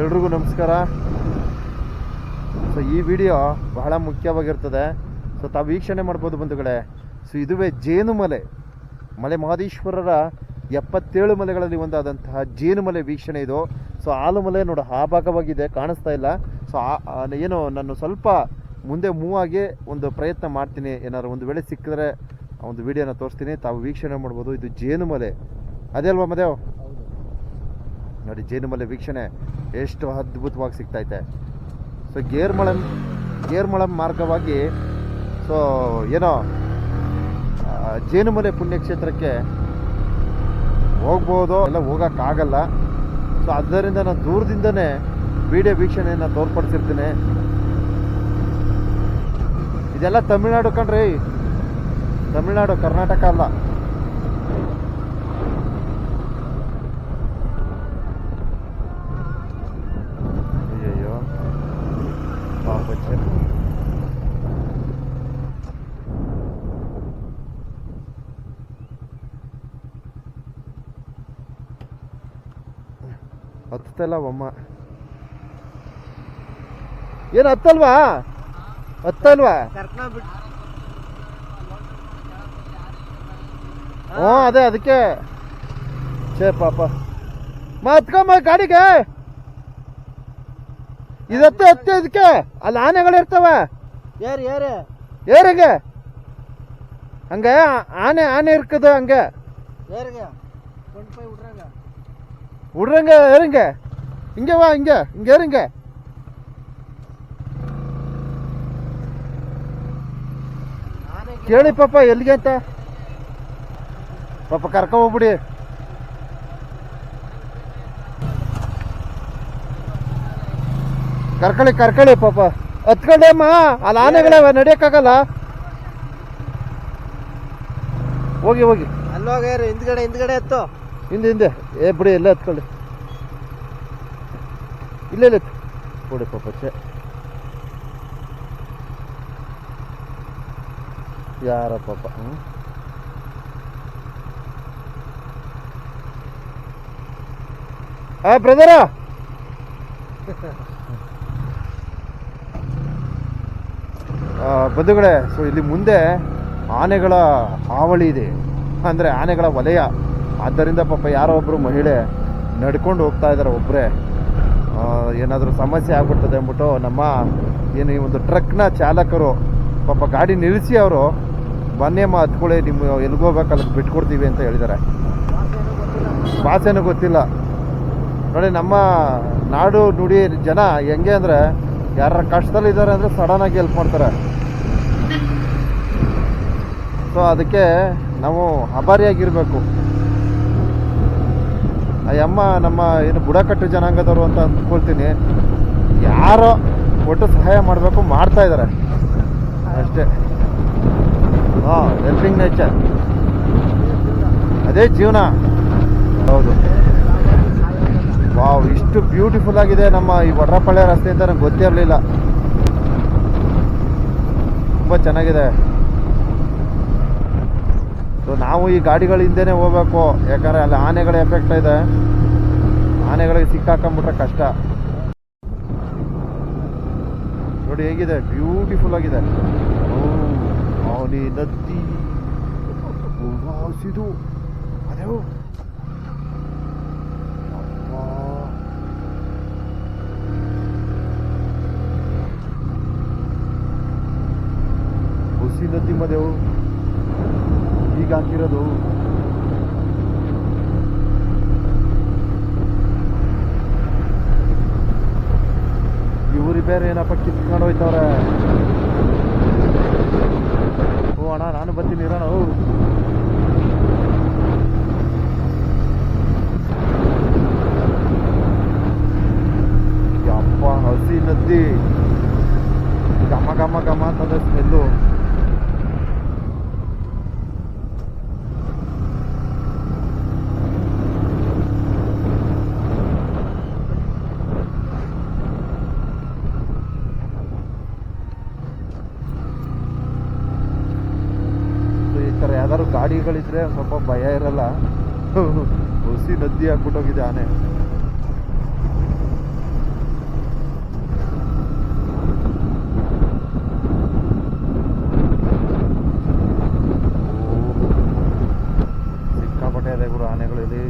ಎಲ್ರಿಗೂ ನಮಸ್ಕಾರ. ಸೊ ಈ ವಿಡಿಯೋ ಬಹಳ ಮುಖ್ಯವಾಗಿರ್ತದೆ. ಸೊ ತಾವು ವೀಕ್ಷಣೆ ಮಾಡ್ಬೋದು ಬಂಧುಗಳೇ. ಸೊ ಇದುವೇ ಜೇನುಮಲೆ ಮಲೆ. ಮಹದೇಶ್ವರರ ಎಪ್ಪತ್ತೇಳು ಮಲೆಗಳಲ್ಲಿ ಒಂದಾದಂತಹ ಜೇನುಮಲೆ ವೀಕ್ಷಣೆ ಇದು. ಸೊ ಆಲುಮಲೆ ನೋಡು, ಆ ಭಾಗವಾಗಿದೆ, ಕಾಣಿಸ್ತಾ ಇಲ್ಲ. ಸೊ ಏನು, ನಾನು ಸ್ವಲ್ಪ ಮುಂದೆ ಮೂವ್ ಆಗಿ ಒಂದು ಪ್ರಯತ್ನ ಮಾಡ್ತೀನಿ. ಏನಾದ್ರು ಒಂದು ವೇಳೆ ಸಿಕ್ಕಿದ್ರೆ ಒಂದು ವಿಡಿಯೋನ ತೋರಿಸ್ತೀನಿ. ತಾವು ವೀಕ್ಷಣೆ ಮಾಡ್ಬೋದು. ಇದು ಜೇನುಮಲೆ ಅದೇ ಅಲ್ವಾ ಮದೇವ್ ನೋಡಿ ಜೇನುಮಲೆ ವೀಕ್ಷಣೆ ಎಷ್ಟು ಅದ್ಭುತವಾಗಿ ಸಿಗ್ತೈತೆ. ಸೊ ಗೇರ್ಮಳಂ ಗೇರ್ಮಳಂ ಮಾರ್ಗವಾಗಿ ಸೊ ಏನೋ ಜೇನುಮಲೆ ಪುಣ್ಯಕ್ಷೇತ್ರಕ್ಕೆ ಹೋಗ್ಬೋದು ಎಲ್ಲ ಹೋಗೋಕ್ಕಾಗಲ್ಲ ಸೊ ಆದ್ದರಿಂದ ನಾನು ದೂರದಿಂದನೇ ವಿಡಿಯೋ ವೀಕ್ಷಣೆಯನ್ನು ತೋರ್ಪಡಿಸಿರ್ತೀನಿ. ಇದೆಲ್ಲ ತಮಿಳ್ನಾಡು ಕಣ್ರಿ. ತಮಿಳ್ನಾಡು ಕರ್ನಾಟಕ ಅಲ್ಲ. ಹತ್ತಲ್ಲ ಅಮ್ಮ ಏನು ಹತ್ತಲ್ವಾ ಹತ್ತಲ್ವಾ ಹ್ಞೂ ಅದೇ ಅದಕ್ಕೆ ಛೇ ಪಾಪ ಮಾ ಹತ್ಕಮ್ಮ ಗಾಡಿಗೆ ಇದತ್ತೆ ಹತ್ತೆ ಇದಕ್ಕೆ ಅಲ್ಲಿ ಆನೆಗಳು ಇರ್ತವ ಏರ್ ಏರ್ ಏರಿಗೆ ಹಂಗೆ ಆನೆ ಆನೆ ಇರ್ಕದು ಹಂಗೆ ಏರ್ಗೆ ಕೊಂಡು போய் விட்றாங்க விடுறங்க ஏறுங்க இங்க வா இங்க இங்க ஏறுங்க ಕೇಳಿ ಪಾಪ ಎಲ್ಲಿಗೆ ಅಂತ ಪಾಪ ಕರ್ಕ ಹೋಗ್ಬಿಡಿ ಕರ್ಕೊಳ್ಳಿ ಕರ್ಕೊಳ್ಳಿ ಪಾಪ ಹತ್ಕೊಂಡೇಮ್ಮ ಅಲ್ಲಿ ಆನೆಗಳವ ನಡೆಯಕ್ಕಾಗಲ್ಲ ಹೋಗಿ ಹೋಗಿ ಅಲ್ಲೋಗ ಏರ್ ಹಿಂದ್ಗಡೆ ಹಿಂದ್ಗಡೆ ಎತ್ತು ಹಿಂದೆ ಹಿಂದೆ. ಏ, ಬಿಡಿ, ಎಲ್ಲ ಹತ್ಕೊಳ್ಳಿ ಇಲ್ಲ ಇಲ್ಲ ಬಿಡಿ ಪಾಪಚ್ಚೆ ಯಾರ ಪಾಪ ಹ್ಞೂ ಆ, ಬ್ರದರ! ಬಂಧುಗಳೇ, ಸೊ ಇಲ್ಲಿ ಮುಂದೆ ಆನೆಗಳ ಹಾವಳಿ ಇದೆ. ಅಂದರೆ ಆನೆಗಳ ವಲಯ. ಆದ್ದರಿಂದ ಪಾಪ ಯಾರೋ ಒಬ್ಬರು ಮಹಿಳೆ ನಡ್ಕೊಂಡು ಹೋಗ್ತಾ ಇದ್ದಾರೆ ಒಬ್ಬರೇ ಏನಾದರೂ ಸಮಸ್ಯೆ ಆಗ್ಬಿಡ್ತದೆ ಅಂದ್ಬಿಟ್ಟು ನಮ್ಮ ಏನು ಈ ಒಂದು ಟ್ರಕ್ನ ಚಾಲಕರು, ಪಾಪ ಗಾಡಿ ನಿಲ್ಲಿಸಿ ಅವರು. ಬನ್ನಿಯಮ್ಮ ಹತ್ಕೊಳ್ಳಿ ನಿಮ್ಮ ಎಲ್ಲಿಗೆ ಹೋಗ್ಬೇಕು, ಅಲ್ಲಿಗೆ ಬಿಟ್ಕೊಡ್ತೀವಿ ಅಂತ ಹೇಳಿದ್ದಾರೆ. ಭಾಷೆನೂ ಗೊತ್ತಿಲ್ಲ. ನೋಡಿ, ನಮ್ಮ ನಾಡು ನುಡಿ ಜನ ಹೆಂಗೆ ಅಂದರೆ ಯಾರ ಕಷ್ಟದಲ್ಲಿದ್ದಾರೆ ಅಂದರೆ ಸಡನ್ನಾಗಿ ಹೆಲ್ಪ್ ಮಾಡ್ತಾರೆ. ಸೊ ಅದಕ್ಕೆ ನಾವು ಅಭಾರಿಯಾಗಿರಬೇಕು. ಅಮ್ಮ, ನಮ್ಮ ಏನು ಬುಡಕಟ್ಟು ಜನಾಂಗದವರು ಅಂತ ಅಂದ್ಕೊಳ್ತೀನಿ. ಯಾರೋ ಒಟ್ಟು ಸಹಾಯ ಮಾಡಬೇಕು ಮಾಡ್ತಾ ಇದ್ದಾರೆ ಅಷ್ಟೇ. ಹಾಂ ಹೆಲ್ಪಿಂಗ್ ನೇಚರ್ ಅದೇ ಜೀವನ. ಹೌದು. ವಾವ್, ಇಷ್ಟು ಬ್ಯೂಟಿಫುಲ್ ಆಗಿದೆ ನಮ್ಮ ಈ ವಡ್ರಪಾಳ್ಯ ರಸ್ತೆ ಅಂತ ನಂಗೆ ಗೊತ್ತಿರಲಿಲ್ಲ ತುಂಬ ಚೆನ್ನಾಗಿದೆ. ಸೊ ನಾವು ಈ ಗಾಡಿಗಳ ಹಿಂದೆನೇ ಹೋಗ್ಬೇಕು. ಯಾಕಂದ್ರೆ ಅಲ್ಲಿ ಆನೆಗಳ ಎಫೆಕ್ಟ್ ಇದೆ. ಆನೆಗಳಿಗೆ ಸಿಕ್ಕಾಕೊಂಬಿಟ್ರೆ ಕಷ್ಟ. ನೋಡಿ ಹೇಗಿದೆ? ಬ್ಯೂಟಿಫುಲ್ ಆಗಿದೆ. ಅವನಿ ನದಿ. ಸಿದು ಅದೇ. ಹುಸಿ ನದಿ ಮದೇವು ಈಗ ಹಾಕಿರೋದು. ಇವ್ರಿ ಬೇರೆ ಏನಪ್ಪ ಕಿತ್ಕೊಂಡು ಹೋಯ್ತವ್ರೆ? ಓ ಅಣ್ಣ, ನಾನು ಬರ್ತೀನಿ, ಇರೋಣ ಯಪ್ಪ, ಹಸಿ ನದಿ. ಘಮ ಘಮ ಘಮ ಅಂತದ ಸ್ಮೆಲ್ಲು ಗಾಡಿಗಳಿದ್ರೆ ಸ್ವಲ್ಪ ಭಯ ಇರಲ್ಲ. ಹುಸಿ ನದ್ದಿ ಹಾಕ್ಬಿಟ್ಟೋಗಿದೆ ಆನೆ. ಇದೆ ಗುರು ಆನೆಗಳಲ್ಲಿ.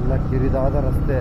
ಎಲ್ಲ ಕಿರಿದಾದ ರಸ್ತೆ.